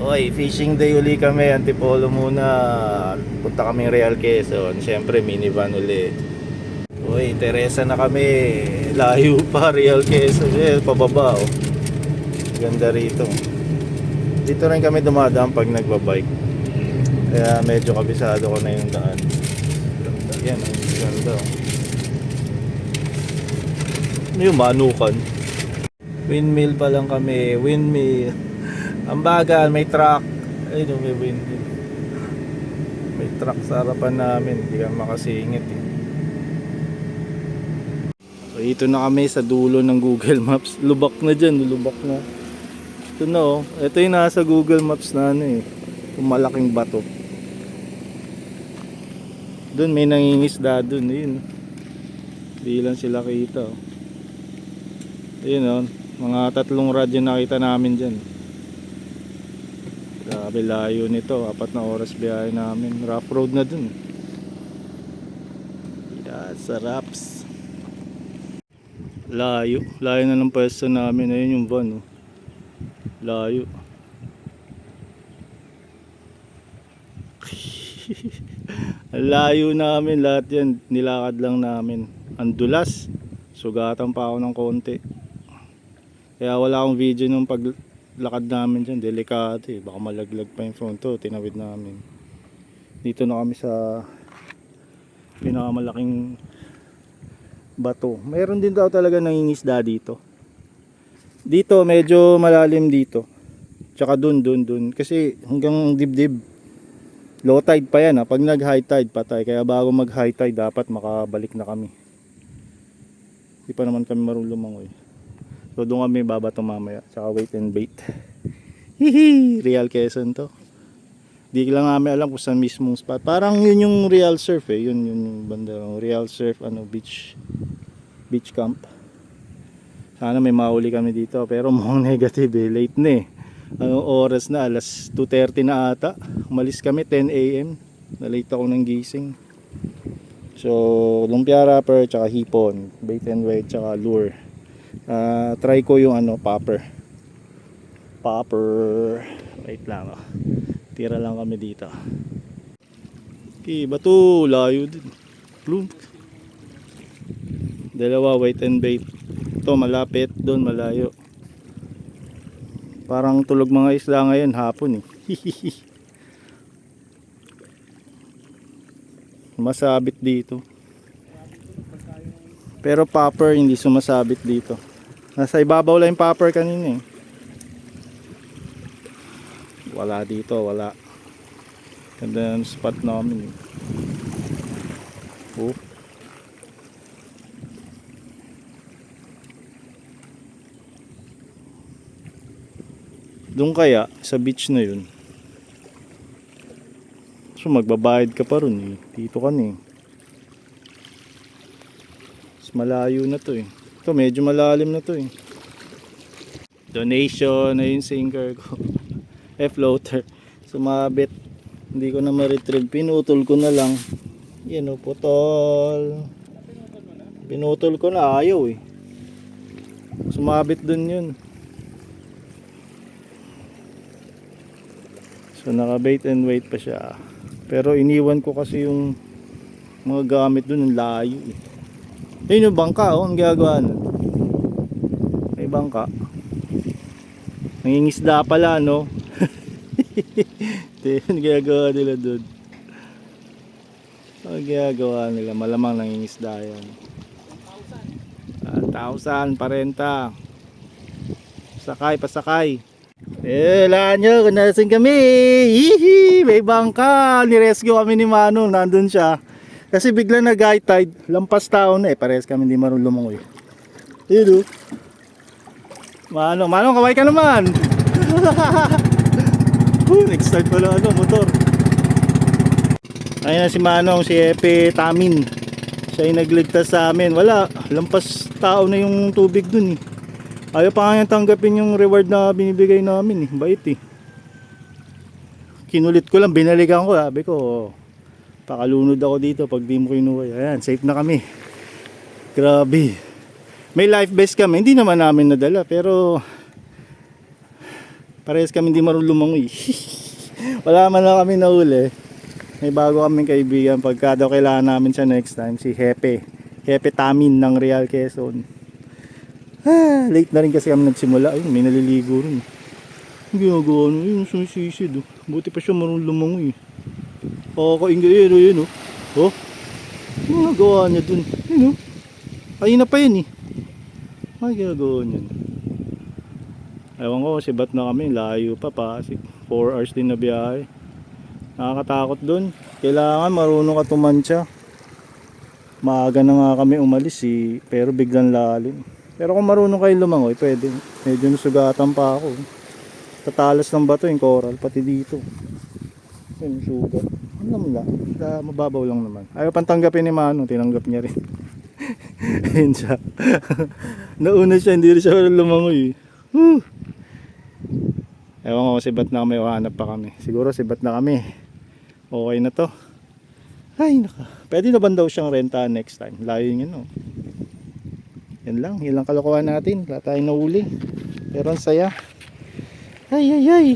Oy, fishing day uli kami, Antipolo muna. Punta kami Real Quezon. Siyempre, minivan uli. Uy, Teresa na kami. Layo pa, Real Quezon. Eh, pababa oh. Ganda rito. Dito rin kami dumadaan pag nagbabike. Kaya medyo kabisado ko na yung daan. Yan, oh. ganda. Ano yung manukan? Windmill pa lang kami, windmill. Ang bagal, may truck. Ay, no, may truck sa harapan namin, hindi ka makasingit eh. So, ito na kami sa dulo ng Google Maps. Lubak na dyan, lubak na. Ito na oh. Ito yung nasa Google Maps na ano eh. Yung malaking bato. Doon may nangingisda doon. Ayun. Di lang sila kita oh. Ayun oh. Mga tatlong radyo nakita namin dyan. Grabe layo nito. Apat na oras biyahe namin. Rough road na dun. Yeah, saraps. Layo. Layo na ng pwesto namin. Ayun yung van. Oh. Layo. Layo namin lahat yan. Nilakad lang namin. Ang dulas. Sugatan pa ako ng konti. Kaya wala akong video nung paglakad namin dyan. Delikado eh. Baka malaglag pa yung phone to. Tinawid namin. Dito na kami sa pinakamalaking bato. Mayroon din daw talaga nangingisda dito. Dito medyo malalim dito. Tsaka dun dun dun. Kasi hanggang dibdib. Low tide pa yan ha. Pag nag high tide patay. Kaya bago mag high tide dapat makabalik na kami. Hindi pa naman kami marunong lumangoy. So doon kami babato mamaya. Tsaka wait and bait. Hihi! Real Quezon to. Di lang namin alam kung saan mismong spot. Parang yun yung real surf eh. Yun yun yung banda. Real surf ano beach beach camp. Sana may mahuli kami dito. Pero mukhang negative eh. Late na eh. Anong oras na? Alas 2.30 na ata. Umalis kami 10 a.m. Na late ako ng gising. So, lumpia wrapper, tsaka hipon, bait and weight, tsaka lure. Ah, try ko yung ano, popper. Popper. Wait lang oh. Tira lang kami dito. Okay, bato, layo din. Bloom. Dalawa, white and bait. Ito, malapit. Doon, malayo. Parang tulog mga isla ngayon, hapon eh. Masabit dito. Pero popper hindi sumasabit dito. Nasa ibabaw lang yung popper kanina eh. Wala dito, wala. Ganda ng spot namin. eh. Oh. Doon kaya sa beach na yun. So magbabayad ka pa ron eh. Dito ka na eh. Mas malayo na to eh. Ito medyo malalim na to eh. Donation na yung sinker ko. eh floater. Sumabit. Hindi ko na ma-retrieve. Pinutol ko na lang. Yan o, putol. Pinutol ko na. Ayaw eh. Sumabit dun yun. So naka bait and wait pa siya. Pero iniwan ko kasi yung mga gamit dun ang layo eh. Ayun yung bangka oh, ang ginagawa nun. May bangka. Nangingisda pala no. Ito yung ginagawa nila dun. Ang ginagawa nila, malamang nangingisda yan. Ah, 1,000, parenta. Sakay, pasakay. Eh, wala nyo, kung nasin kami. Hihi, may bangka. Nirescue kami ni Mano, nandun siya. Kasi bigla nag high tide, lampas tao na eh. Parehas kami hindi marunong lumangoy. Yun oh. Mano, Mano, kaway ka naman. uh, next start pala ano, motor. Ayun na si Manong, si Epe Tamin. Siya yung nagligtas sa amin. Wala, lampas tao na yung tubig dun eh. Ayaw pa nga tanggapin yung reward na binibigay namin eh. Bait eh. Kinulit ko lang, binalikan ko. Sabi ko, pakalunod ako dito pag di mo kinuha. Ayan, safe na kami. Grabe. May life vest kami. Hindi naman namin nadala pero Parehas kami hindi marunong lumangoy. Wala man lang kami nahuli. May bago kaming kaibigan. Pagka daw kailangan namin siya next time, si Hepe. Hepe Tamin ng Real Quezon. Ah, late na rin kasi kami nagsimula. Ayun, may naliligo rin. Ang ginagawa nyo, yun, sumisisid. Oh. Buti pa siya marunong lumangoy. Pakakaingayero yun, oh. Oh, ano ginagawa niya dun? Yun, oh. Ayun na pa yun, eh. Ano ginagawa niya? Ewan ko, si ba't na kami, layo pa, Pasig. 4 hours din na biyahe. Nakakatakot dun. Kailangan marunong ka tumansya. Maaga na nga kami umalis eh, pero biglang lalim. Pero kung marunong kayo lumangoy, pwede. Medyo nasugatan pa ako. Tatalas ng bato yung coral, pati dito. Yun, sugat. Ano naman lang, sa mababaw lang naman. Ayaw pang tanggapin ni Mano, tinanggap niya rin. Ayun siya. Nauna siya, hindi rin siya lumangoy. Whew. Ewan ko si ba't na kami hanap pa kami. Siguro si ba't na kami. Okay na to. Ay naka. Pwede na daw siyang renta next time? Layo yun no. Yan lang. Yan lang kalokohan natin. Wala tayong nahuli. Pero ang saya. Ay ay ay.